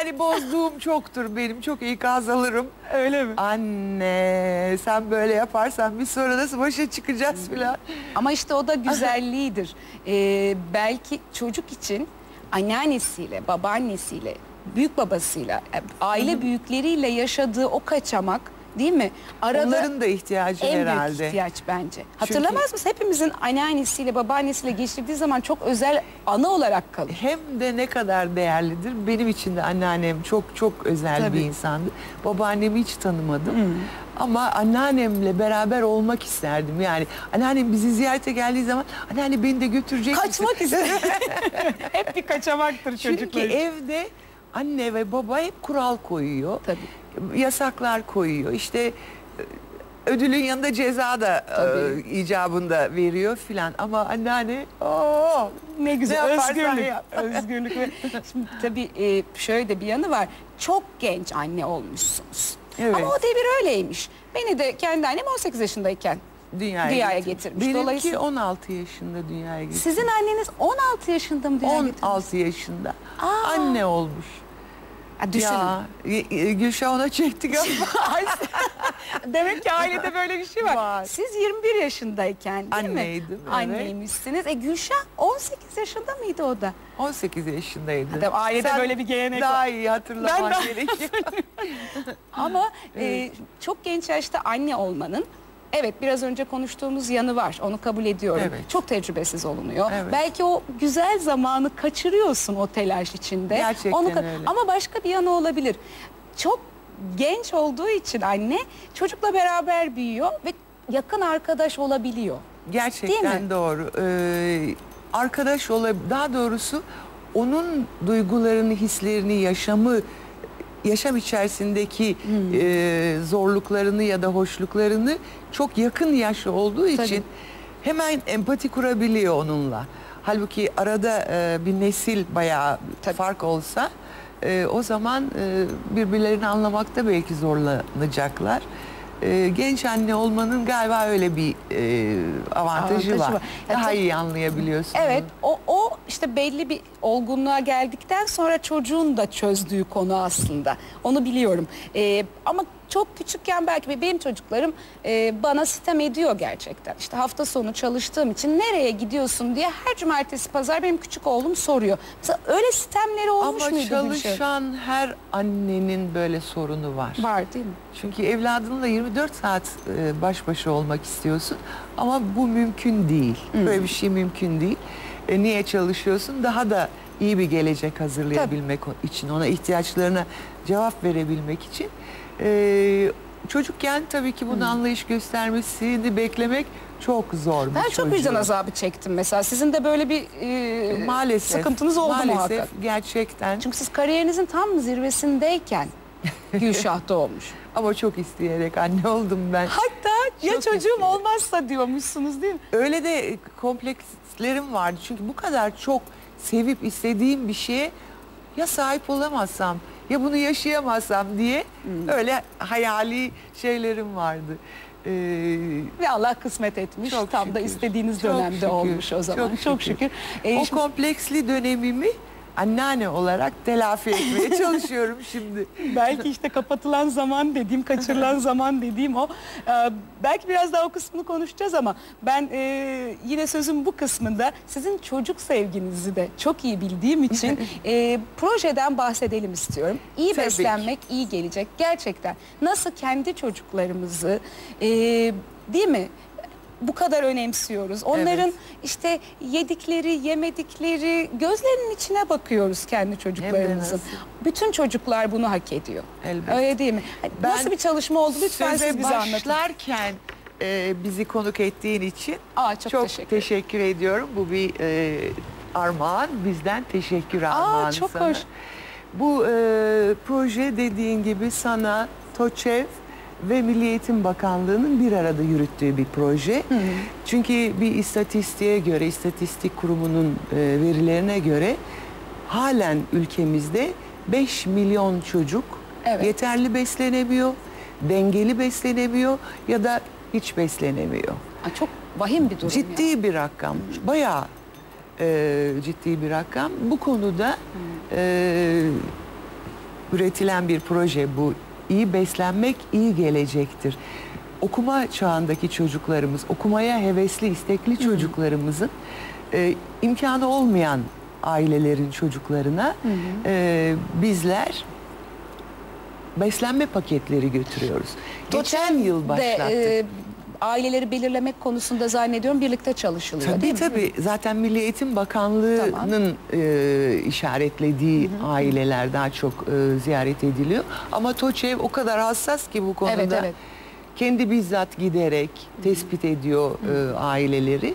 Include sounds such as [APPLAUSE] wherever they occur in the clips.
Yani bozduğum çoktur benim. Çok iyi kaz alırım. Öyle mi? Anne sen böyle yaparsan bir sonra nasıl başa çıkacağız filan. Ama işte o da güzelliğidir. [LAUGHS] Ee, belki çocuk için anneannesiyle, babaannesiyle, büyük babasıyla, e, aile büyükleriyle yaşadığı o kaçamak değil mi? Arada Onların da ihtiyacı en herhalde. büyük ihtiyaç bence. Hatırlamaz mısın? Hepimizin anneannesiyle, babaannesiyle geçirdiği zaman çok özel anı olarak kalır. Hem de ne kadar değerlidir. Benim için de anneannem çok çok özel Tabii. bir insandı. Babaannemi hiç tanımadım. Ama anneannemle beraber olmak isterdim. Yani anneannem bizi ziyarete geldiği zaman anneanne beni de götürecek misin?" Kaçmak [LAUGHS] ister. Hep bir kaçamaktır Çünkü çocuklar için. evde anne ve baba hep kural koyuyor. Tabii. Yasaklar koyuyor. İşte e, ödülün yanında ceza da Tabii. e, icabında veriyor filan. Ama anneanne ooo Ne güzel Ne özgürlük. yap. [LAUGHS] özgürlük. ve- Şimdi tabii e, şöyle de bir yanı var. Çok genç anne olmuşsunuz. Evet. Ama o devir öyleymiş. Beni de kendi annem 18 yaşındayken dünyaya, Dünyaya getirmiş. Benimki Dolayısıyla- 16 yaşında dünyaya getirdi. sizin anneniz 16 yaşında mı dünyaya getirmiş? 16 yaşında Aa. anne olmuş. Düşünün. Ya Gülşah ona çekti galiba. [LAUGHS] Demek ki ailede böyle bir şey var. Var. Siz 21 yaşındayken değil mi? Anneydim, evet. Anneymişsiniz. E Gülşah 18 yaşında mıydı o da? 18 yaşındaydı. Tabii ailede Sen böyle bir gelenek daha var. iyi hatırlaman gerekiyor. [LAUGHS] Ama e, çok genç yaşta anne olmanın evet biraz önce konuştuğumuz yanı var. Onu kabul ediyorum. Evet. Çok tecrübesiz olunuyor. Evet. Belki o güzel zamanı kaçırıyorsun o telaş içinde. Gerçekten Onu öyle. Ama başka bir yanı olabilir. Çok genç olduğu için anne çocukla beraber büyüyor ve yakın arkadaş olabiliyor. Gerçekten doğru. Ee, arkadaş olab daha doğrusu onun duygularını, hislerini, yaşamı yaşam içerisindeki Hmm. e, zorluklarını ya da hoşluklarını çok yakın yaşlı olduğu için hemen empati kurabiliyor onunla. Halbuki arada e, bir nesil bayağı Tabii. fark olsa e, o zaman e, birbirlerini anlamakta belki zorlanacaklar. E, genç anne olmanın galiba öyle bir e, avantajı, Avantajı var. var. Daha tabii- iyi anlayabiliyorsun. Evet o, o işte belli bir olgunluğa geldikten sonra çocuğun da çözdüğü konu aslında. Onu biliyorum. Ee, ama çok küçükken belki benim çocuklarım e, bana sitem ediyor gerçekten. İşte hafta sonu çalıştığım için nereye gidiyorsun diye her cumartesi pazar benim küçük oğlum soruyor. Mesela öyle sitemleri olmuş Ama muydu Gülşah? çalışan her annenin böyle sorunu var. Var değil mi? Çünkü evladınla 24 saat e, baş başa olmak istiyorsun ama bu mümkün değil. Böyle bir şey mümkün değil. E, niye çalışıyorsun? Daha da iyi bir gelecek hazırlayabilmek o- için, ona ihtiyaçlarına cevap verebilmek için. E, çocukken tabii ki bunu anlayış göstermesini beklemek çok zor Ben çok çocuğun. vicdan azabı çektim mesela. Sizin de böyle bir e, Maalesef. sıkıntınız oldu maalesef, muhakkak. gerçekten. Çünkü siz kariyerinizin tam zirvesindeyken [LAUGHS] Gülşah doğmuş. Ama çok isteyerek anne oldum ben. Hatta ya Çok çocuğum istedim. olmazsa diyormuşsunuz değil mi? Öyle de komplekslerim vardı. Çünkü bu kadar çok sevip istediğim bir şeye ya sahip olamazsam ya bunu yaşayamazsam diye Hmm. öyle hayali şeylerim vardı. Ee, Ve Allah kısmet etmiş. Çok tam da şükür. istediğiniz Çok dönemde şükür. olmuş o zaman. Çok, Çok şükür. şükür. Ee, o şimdi- kompleksli dönemimi anneanne olarak telafi etmeye [LAUGHS] çalışıyorum şimdi. belki işte kapatılan zaman dediğim, kaçırılan [LAUGHS] zaman dediğim o. Ee, belki biraz daha o kısmını konuşacağız ama ben e, yine sözün bu kısmında sizin çocuk sevginizi de çok iyi bildiğim için [LAUGHS] e, projeden bahsedelim istiyorum. İyi Tabii ki. beslenmek iyi gelecek gerçekten. Nasıl kendi çocuklarımızı e, değil mi? Bu kadar önemsiyoruz. Onların Evet. işte yedikleri, yemedikleri gözlerinin içine bakıyoruz kendi çocuklarımızın. Bütün çocuklar bunu hak ediyor. Elbette. Öyle değil mi? Ben Nasıl bir çalışma oldu lütfen siz bize anlatın. başlarken e, bizi konuk ettiğin için Aa, çok, çok teşekkür, teşekkür, ediyorum. Bu bir e, armağan. Bizden teşekkür armağanı çok sana. hoş. Bu e, proje dediğin gibi sana TOÇEV ve Milli Eğitim Bakanlığı'nın bir arada yürüttüğü bir proje. Çünkü bir istatistiğe göre, istatistik kurumunun e, verilerine göre halen ülkemizde 5 milyon çocuk Evet. yeterli beslenemiyor, dengeli beslenemiyor ya da hiç beslenemiyor. Aa, çok vahim bir durum Ciddi ya. bir rakam. Bayağı e, ciddi bir rakam. Bu konuda e, üretilen bir proje bu. İyi beslenmek iyi gelecektir. Okuma çağındaki çocuklarımız, okumaya hevesli, istekli çocuklarımızın e, imkanı olmayan ailelerin çocuklarına e, bizler beslenme paketleri götürüyoruz. Geçen yıl De, başlattık. e, aileleri belirlemek konusunda zannediyorum birlikte çalışılıyor Tabii değil mi? tabii. Zaten Milli Eğitim Bakanlığı'nın e, işaretlediği aileler daha çok e, ziyaret ediliyor. Ama TOÇEV o kadar hassas ki bu konuda. Evet, evet. Kendi bizzat giderek tespit ediyor e, aileleri.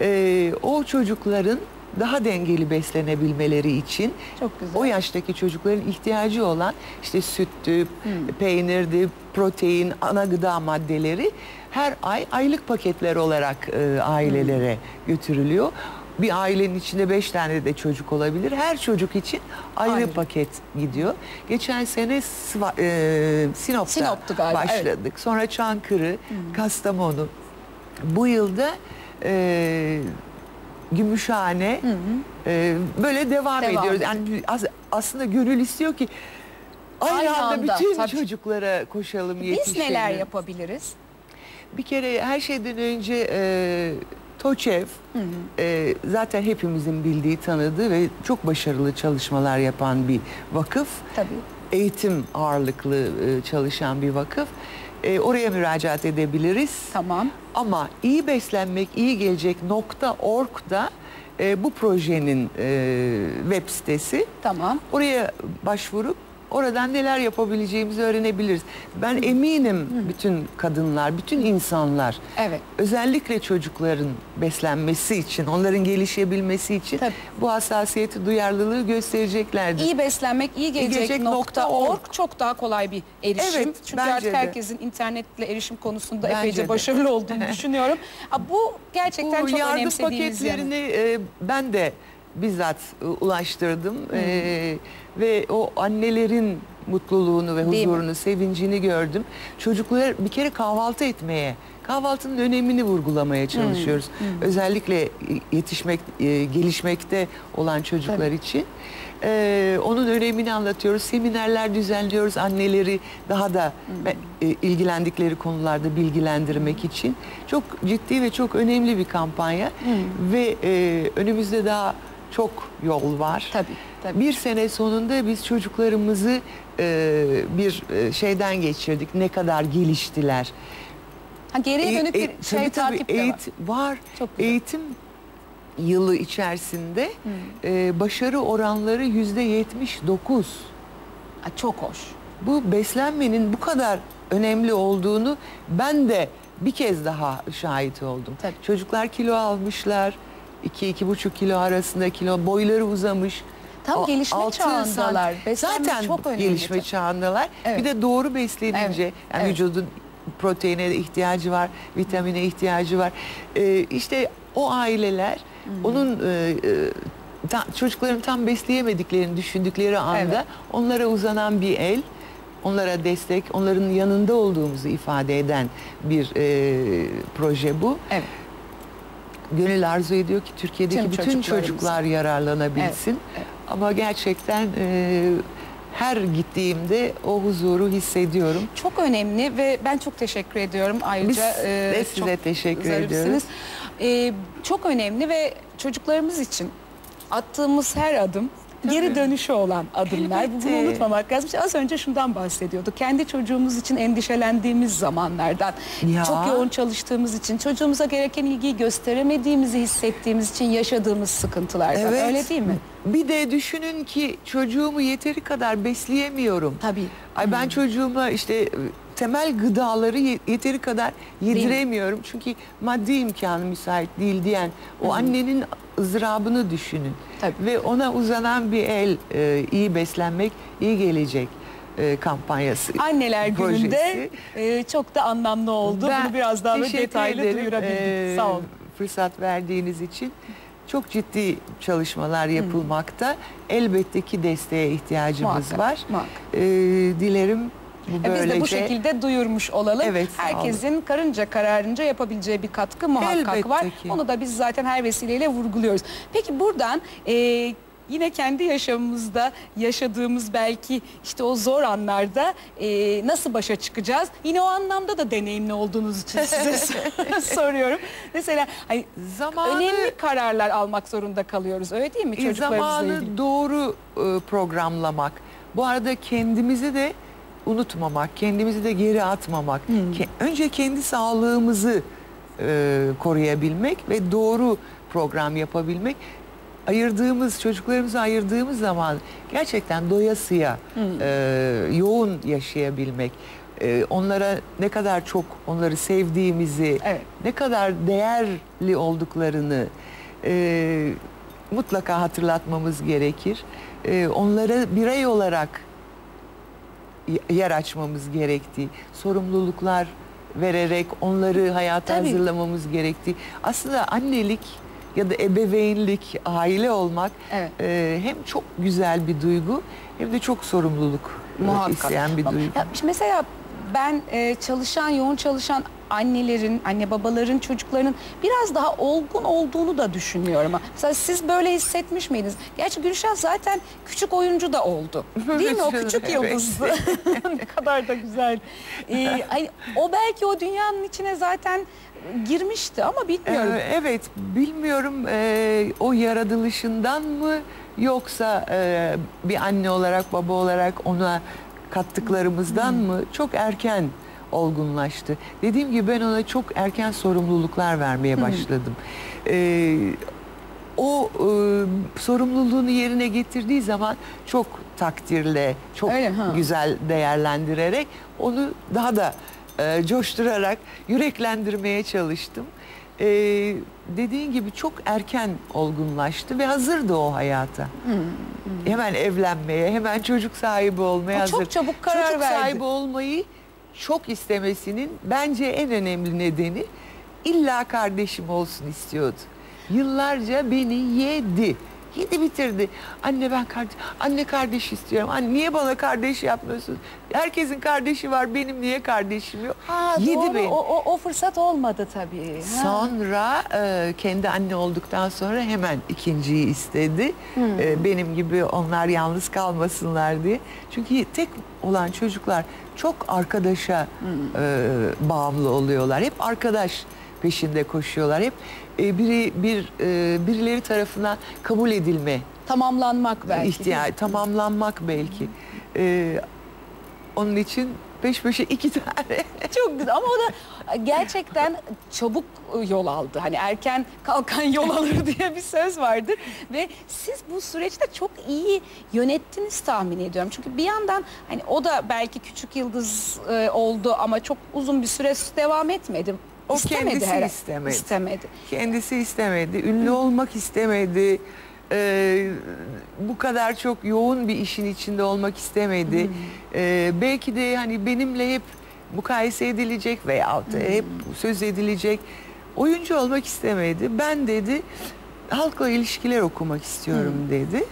E, o çocukların daha dengeli beslenebilmeleri için Çok güzel. o yaştaki çocukların ihtiyacı olan işte süttü, peynirdi, protein, ana gıda maddeleri her ay aylık paketler olarak e, ailelere götürülüyor. Bir ailenin içinde beş tane de çocuk olabilir. Her çocuk için ayrı, Ayrı. paket gidiyor. Geçen sene Sıva- e, Sinop'ta Sinop'tu galiba, başladık. Sonra Çankırı, Kastamonu. Bu yılda e, Gümüşhane e, böyle devam, Devam ediyoruz. ediyor. Yani as- aslında gönül istiyor ki aynı, Aynı anda, anda, bütün tabii. çocuklara koşalım, Biz yetişelim. neler yapabiliriz? Bir kere her şeyden önce e, TOÇEV e, zaten hepimizin bildiği, tanıdığı ve çok başarılı çalışmalar yapan bir vakıf. Tabii. Eğitim ağırlıklı e, çalışan bir vakıf. E, oraya müracaat edebiliriz. Tamam. Ama iyi beslenmek iyi gelecek .org'da e, bu projenin e, web sitesi. Tamam. Oraya başvurup oradan neler yapabileceğimizi öğrenebiliriz. Ben eminim bütün kadınlar, bütün insanlar Evet. özellikle çocukların beslenmesi için, onların gelişebilmesi için Tabii. bu hassasiyeti, duyarlılığı göstereceklerdir. İyi beslenmek, iyi gelecek, gelecek nokta org çok daha kolay bir erişim. Evet, Çünkü artık de. herkesin internetle erişim konusunda Bence epeyce de. başarılı olduğunu [LAUGHS] düşünüyorum. Bu gerçekten Bu çok yardım önemsediğimiz yanı. paketlerini e, ben de bizzat ulaştırdım E, ve o annelerin mutluluğunu ve Değil mi? huzurunu, sevincini gördüm. Çocuklar bir kere kahvaltı etmeye, kahvaltının önemini vurgulamaya çalışıyoruz. Özellikle e, yetişmek, e, gelişmekte olan çocuklar için. E, onun önemini anlatıyoruz. Seminerler düzenliyoruz anneleri daha da e, ilgilendikleri konularda bilgilendirmek için. Çok ciddi ve çok önemli bir kampanya ve e, önümüzde daha çok yol var. Tabii, tabii. Bir sene sonunda biz çocuklarımızı e, bir e, şeyden geçirdik. Ne kadar geliştiler. Ha, geriye E- dönük bir e- şey tabii, tabii, takip de var. eğitim var. Çok güzel. Eğitim yılı içerisinde e, başarı oranları yüzde 79. Ha, çok hoş. Bu beslenmenin bu kadar önemli olduğunu ben de bir kez daha şahit oldum. Tabii. Çocuklar kilo almışlar. 2-2,5 kilo arasında kilo boyları uzamış. Tam A- gelişme çağındalar. Beslenme Zaten çok önemli gelişme çağındalar. Evet. Bir de doğru beslenince Evet, yani evet. vücudun proteine ihtiyacı var, vitamine ihtiyacı var. Ee, işte o aileler onun e, e, ta- çocukların tam besleyemediklerini düşündükleri anda Evet. onlara uzanan bir el, onlara destek, onların yanında olduğumuzu ifade eden bir e, proje bu. Evet. Gönül arzu ediyor ki Türkiye'deki Tüm bütün çocuklar yararlanabilsin. Evet, evet. Ama gerçekten e, her gittiğimde o huzuru hissediyorum. Çok önemli ve ben çok teşekkür ediyorum ayrıca. Biz de size teşekkür ediyoruz. Ee, çok önemli ve çocuklarımız için attığımız her adım geri dönüşü olan adımlar. Elbette. Bunu unutmamak lazım. İşte az önce şundan bahsediyorduk. Kendi çocuğumuz için endişelendiğimiz zamanlardan, Ya. çok yoğun çalıştığımız için, çocuğumuza gereken ilgiyi gösteremediğimizi hissettiğimiz için yaşadığımız sıkıntılardan. Öyle değil mi? Bir de düşünün ki çocuğumu yeteri kadar besleyemiyorum. Tabii. Ay ben çocuğuma işte temel gıdaları ye- yeteri kadar yediremiyorum. Çünkü maddi imkanı müsait değil diyen o annenin ızdırabını düşünün. Tabii. Ve ona uzanan bir el e, iyi beslenmek, iyi gelecek e, kampanyası. Anneler projesi. gününde e, çok da anlamlı oldu. Ben Bunu biraz daha böyle detaylı ederim, duyurabildik. e, Sağ olun. Fırsat verdiğiniz için. Çok ciddi çalışmalar yapılmakta. Elbette ki desteğe ihtiyacımız Muhakkak, var. muhakkak. E, dilerim bu E, böylece... Biz de bu şekilde duyurmuş olalım. Evet. Herkesin karınca kararınca yapabileceği bir katkı muhakkak Elbette var. ki. Onu da biz zaten her vesileyle vurguluyoruz. Peki buradan e, yine kendi yaşamımızda yaşadığımız belki işte o zor anlarda e, nasıl başa çıkacağız? Yine o anlamda da deneyimli olduğunuz için [LAUGHS] size soruyorum. Mesela hani Zamanı- önemli kararlar almak zorunda kalıyoruz. Öyle değil mi E, çocuklarımızla zamanı ilgili? doğru e, programlamak. Bu arada kendimizi de unutmamak, kendimizi de geri atmamak. Ke- önce kendi sağlığımızı e, koruyabilmek ve doğru program yapabilmek. Ayırdığımız, çocuklarımızı ayırdığımız zaman gerçekten doyasıya e, yoğun yaşayabilmek. E, onlara ne kadar çok onları sevdiğimizi, Evet. ne kadar değerli olduklarını e, mutlaka hatırlatmamız gerekir. E, onlara birey olarak yer açmamız gerektiği, sorumluluklar vererek onları hayata Tabii. hazırlamamız gerektiği. Aslında annelik ya da ebeveynlik, aile olmak Evet. e, hem çok güzel bir duygu hem de çok sorumluluk e, Muhakkak. isteyen bir duygu. ya mesela ben e, çalışan, yoğun çalışan annelerin, anne babaların çocuklarının biraz daha olgun olduğunu da düşünüyorum. Mesela siz böyle hissetmiş miydiniz? Gerçi Gülşah zaten küçük oyuncu da oldu. [LAUGHS] Değil mi? O küçük yıldızdı. [LAUGHS] [LAUGHS] ne kadar da güzel. Ee, hani o belki o dünyanın içine zaten girmişti ama bilmiyorum. Ee, evet, bilmiyorum e, o yaratılışından mı yoksa e, bir anne olarak baba olarak ona kattıklarımızdan mı çok erken olgunlaştı. Dediğim gibi ben ona çok erken sorumluluklar vermeye başladım. Ee, o e, sorumluluğunu yerine getirdiği zaman çok takdirle, çok Öyle? Ha. güzel değerlendirerek onu daha da e, coşturarak yüreklendirmeye çalıştım. E, dediğin gibi çok erken olgunlaştı ve hazırdı o hayata. Hemen evlenmeye, hemen çocuk sahibi olmaya O çok hazır. çabuk karar çocuk verdi. sahibi olmayı çok istemesinin bence en önemli nedeni illa kardeşim olsun istiyordu. Yıllarca beni yedi. Yedi bitirdi. Anne ben kardeş, anne kardeş istiyorum. Anne niye bana kardeş yapmıyorsun? Herkesin kardeşi var. Benim niye kardeşim yok? Ha, yedi doğru. O, o, o fırsat olmadı tabii. Ha. Sonra e, kendi anne olduktan sonra hemen ikinciyi istedi. E, benim gibi onlar yalnız kalmasınlar diye. Çünkü tek olan çocuklar çok arkadaşa e, bağımlı oluyorlar. Hep arkadaş peşinde koşuyorlar. Hep e, biri bir e, birileri tarafından kabul edilme Tamamlanmak belki. ihtiyaç, tamamlanmak belki. E, onun için peş peşe iki [LAUGHS] tane Çok güzel ama o da gerçekten çabuk yol aldı. Hani erken kalkan yol alır [LAUGHS] diye bir söz vardır. Ve siz bu süreçte çok iyi yönettiniz tahmin ediyorum. Çünkü bir yandan hani o da belki küçük yıldız e, oldu ama çok uzun bir süre devam etmedi. O İstemedi kendisi herhalde. istemedi. İstemedi. Kendisi istemedi. Ünlü olmak istemedi. Ee, bu kadar çok yoğun bir işin içinde olmak istemedi. Ee, belki de hani benimle hep mukayese edilecek veya hep söz edilecek oyuncu olmak istemedi. Ben dedi halkla ilişkiler okumak istiyorum dedi.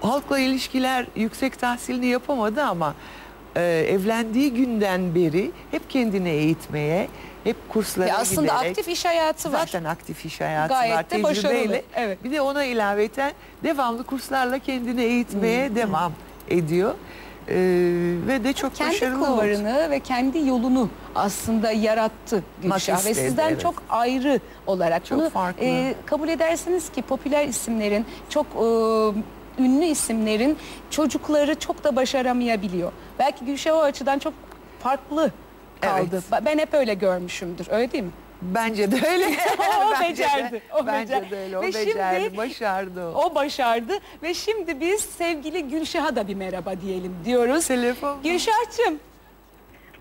Halkla ilişkiler yüksek tahsilini yapamadı ama e, evlendiği günden beri hep kendini eğitmeye, hep kurslara Ya aslında giderek aktif iş hayatı var. Zaten aktif iş hayatı Gayet var de başarılı, evet. Bir de ona ilaveten devamlı kurslarla kendini eğitmeye devam ediyor. Ee, ve de çok kendi başarılı oldu. kulvarını ve kendi yolunu aslında yarattı Gülşah ve sizden evet. çok ayrı olarak Çok bunu farklı. e, kabul edersiniz ki popüler isimlerin çok e, ünlü isimlerin çocukları çok da başaramayabiliyor. Belki Gülşah o açıdan çok farklı kaldı. Evet. Ben hep öyle görmüşümdür. Öyle değil mi? Bence de öyle. [LAUGHS] O Bence de- becerdi, o bence becerdi. de öyle. O Ve şimdi- becerdi, başardı o. O başardı ve şimdi biz sevgili Gülşah'a da bir merhaba diyelim diyoruz. Telefon. Gülşah'cığım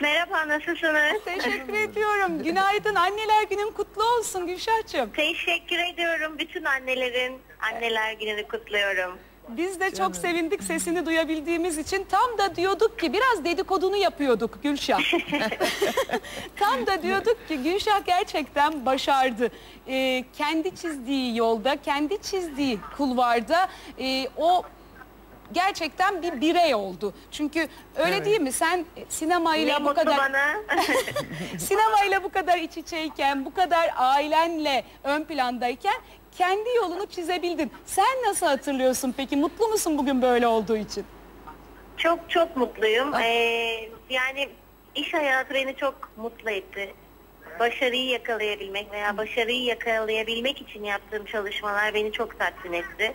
Merhaba, nasılsınız? Teşekkür ediyorum. Günaydın. Anneler günün kutlu olsun Gülşah'cığım. Teşekkür ediyorum. Bütün annelerin anneler gününü kutluyorum. Biz de çok sevindik sesini duyabildiğimiz için. Tam da diyorduk ki biraz dedikodunu yapıyorduk Gülşah. [LAUGHS] Tam da diyorduk ki Gülşah gerçekten başardı. Ee, kendi çizdiği yolda, kendi çizdiği kulvarda e, o gerçekten bir birey oldu. Çünkü öyle Evet. değil mi? Sen sinemayla Ne bu mutlu kadar bana. [LAUGHS] sinemayla bu kadar iç içeyken, bu kadar ailenle ön plandayken kendi yolunu çizebildin. Sen nasıl hatırlıyorsun peki? Mutlu musun bugün böyle olduğu için? Çok çok mutluyum. Ee, yani iş hayatı beni çok mutlu etti. Başarıyı yakalayabilmek veya başarıyı yakalayabilmek için yaptığım çalışmalar beni çok tatmin etti.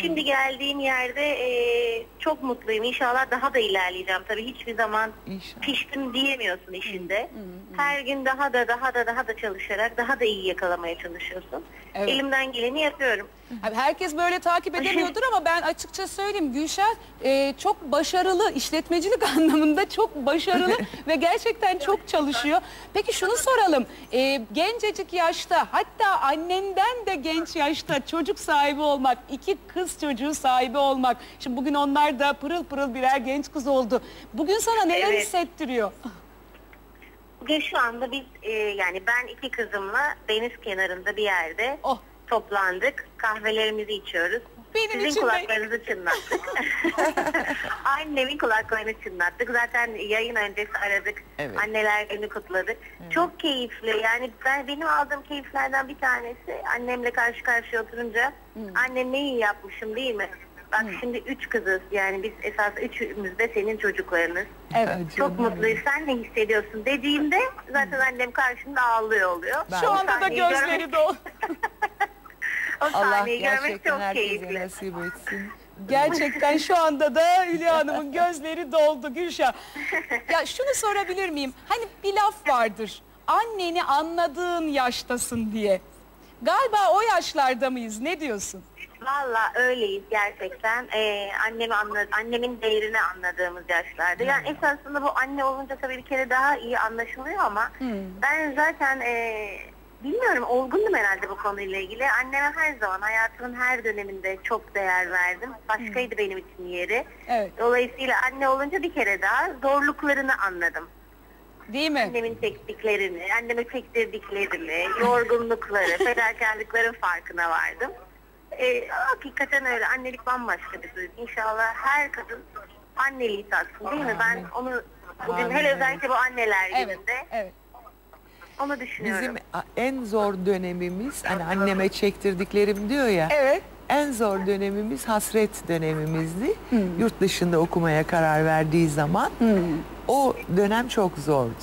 Şimdi geldiğim yerde e, çok mutluyum. İnşallah daha da ilerleyeceğim. Tabii hiçbir zaman İnşallah. piştim diyemiyorsun işinde. Her gün daha da daha da daha da çalışarak daha da iyi yakalamaya çalışıyorsun. Evet. Elimden geleni yapıyorum. Abi Herkes böyle takip edemiyordur ama ben açıkça söyleyeyim Gülşen e, çok başarılı işletmecilik [LAUGHS] anlamında çok başarılı [LAUGHS] ve gerçekten çok çalışıyor. Peki şunu soralım e, gencecik yaşta hatta annenden de genç yaşta çocuk sahibi olmak iki kız çocuğu sahibi olmak şimdi bugün onlar da pırıl pırıl birer genç kız oldu. Bugün sana neler Evet. hissettiriyor? Bugün şu anda biz e, yani ben iki kızımla deniz kenarında bir yerde Oh. toplandık. Kahvelerimizi içiyoruz. Benim Sizin için de- kulaklarınızı çınlattık. [LAUGHS] Annemin kulaklarını çınlattık. Zaten yayın öncesi aradık. Evet. Anneler günü kutladık. Çok keyifli. Yani ben benim aldığım keyiflerden bir tanesi annemle karşı karşıya oturunca annem ne iyi yapmışım değil mi? Bak şimdi üç kızız yani biz esas üçümüz de senin çocuklarınız. Evet. Çok mutluyuz. Sen ne hissediyorsun dediğimde zaten annem karşımda ağlıyor oluyor. Ben- Şu O anda da sahneyi gözleri görmek- dolu. [LAUGHS] O Allah sahneyi görmek gerçekten çok herkese keyifli. nasip etsin. Gerçekten şu anda da Hülya Hanım'ın [LAUGHS] gözleri doldu Gülşah. Ya şunu sorabilir miyim? Hani bir laf vardır. Anneni anladığın yaştasın diye. Galiba o yaşlarda mıyız? Ne diyorsun? Valla öyleyiz gerçekten. Ee, annemi anla, annemin değerini anladığımız yaşlarda. Yani esasında bu anne olunca tabii bir kere daha iyi anlaşılıyor ama ben zaten e, bilmiyorum olgundum herhalde bu konuyla ilgili. Anneme her zaman hayatımın her döneminde çok değer verdim. Başkaydı benim için yeri. Evet. Dolayısıyla anne olunca bir kere daha zorluklarını anladım. Değil mi? Annemin çektiklerini, anneme çektirdiklerini, yorgunlukları, [LAUGHS] fedakarlıkların farkına vardım. Ee, hakikaten öyle. Annelik bambaşka bir duygu. İnşallah her kadın anneliği tatsın değil mi? Ben onu bugün Amin. hele özellikle bu anneler Evet. gününde Evet. onu düşünüyorum. Bizim en zor dönemimiz hani anneme çektirdiklerim diyor ya. Evet. En zor dönemimiz hasret dönemimizdi. Yurt dışında okumaya karar verdiği zaman o dönem çok zordu.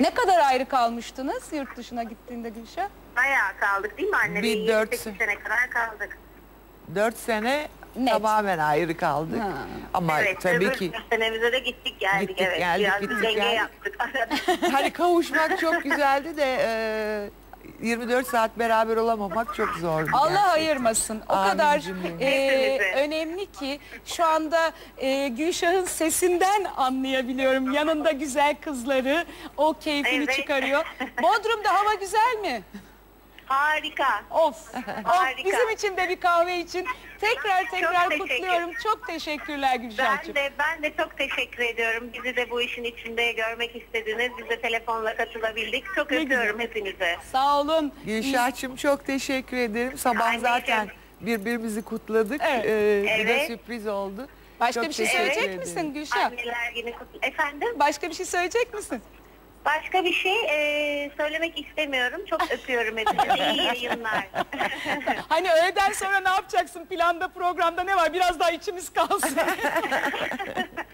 Ne kadar ayrı kalmıştınız yurt dışına gittiğinde Gülşah? Bayağı kaldık değil mi anne? Bir dört 8 sene kadar kaldık. Dört sene Net. tamamen ayrı kaldık. Ha. Ama evet, tabii ki senemize de gittik geldik. Gittik, evet. geldik, Biraz gittik, denge geldik. yaptık. [LAUGHS] hani kavuşmak çok güzeldi de e, 24 saat beraber olamamak çok zordu. Allah gerçekten. ayırmasın. O Amin kadar e, önemli ki şu anda e, Gülşah'ın sesinden anlayabiliyorum. Yanında güzel kızları o keyfini Evet. çıkarıyor. Bodrum'da hava güzel mi? [LAUGHS] Harika. Of. of. Harika. Bizim için de bir kahve için tekrar tekrar teşekkür. kutluyorum. Çok teşekkürler Gülşah'cığım. Ben de ben de çok teşekkür ediyorum. Bizi de bu işin içinde görmek istediniz. Biz de telefonla katılabildik. Çok Ne öpüyorum hepinize. Sağ olun. Gülşah'cığım çok teşekkür ederim. Sabah Anneciğim. zaten birbirimizi kutladık. Evet. Ee, Bir de Evet. sürpriz oldu. Başka Çok bir şey söyleyecek ederim. misin Gülşah? Anneler günü kutlu. Efendim? Başka bir şey söyleyecek misin? Başka bir şey e, söylemek istemiyorum. Çok [LAUGHS] öpüyorum hepinizi. İyi yayınlar. Hani öğleden sonra ne yapacaksın? Planda programda ne var? Biraz daha içimiz kalsın.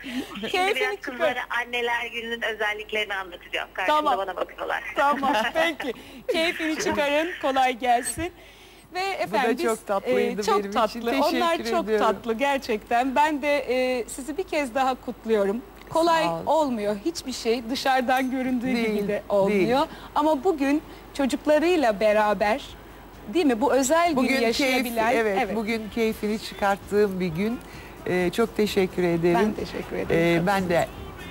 Şimdi Keyfini biraz çıkar. anneler gününün özelliklerini anlatacağım. Karşımda Tamam. bana bakıyorlar. Tamam [LAUGHS] peki. Keyfini çıkarın. Kolay gelsin. Ve efendim biz, çok tatlıydı çok benim için. tatlı. Onlar Teşekkür çok ediyorum. tatlı gerçekten. Ben de e, sizi bir kez daha kutluyorum. Kolay olmuyor. Hiçbir şey dışarıdan göründüğü gibi Değil, de olmuyor. değil. Ama bugün çocuklarıyla beraber değil mi? Bu özel Bugün günü keyif, yaşayabilen. evet, bugün keyfini çıkarttığım bir gün. Ee, çok teşekkür ederim. Ben teşekkür ederim. Ee, ben de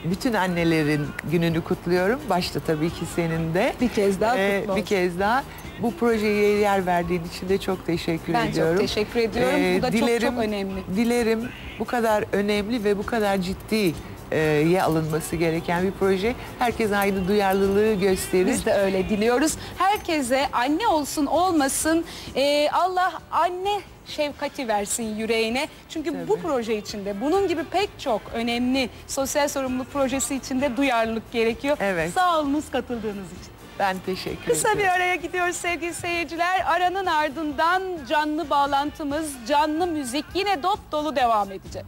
bütün annelerin gününü kutluyorum. Başta tabii ki senin de. Bir kez daha Ee, kutlu Bir olsun. kez daha bu projeye yer verdiğin için de çok teşekkür Ben çok ediyorum. Ee, teşekkür ediyorum. Bu da çok çok önemli. Dilerim bu kadar önemli ve bu kadar ciddi ye alınması gereken bir proje. Herkes aynı duyarlılığı gösterir. Biz de öyle diliyoruz. Herkese anne olsun olmasın e, Allah anne şefkati versin yüreğine. Çünkü bu Tabii. proje içinde bunun gibi pek çok önemli sosyal sorumluluk projesi içinde duyarlılık gerekiyor. Evet. Sağ olunuz katıldığınız için. Ben teşekkür Kısa ederim. bir araya gidiyoruz sevgili seyirciler. Aranın ardından canlı bağlantımız, canlı müzik yine dop dolu devam edeceğiz.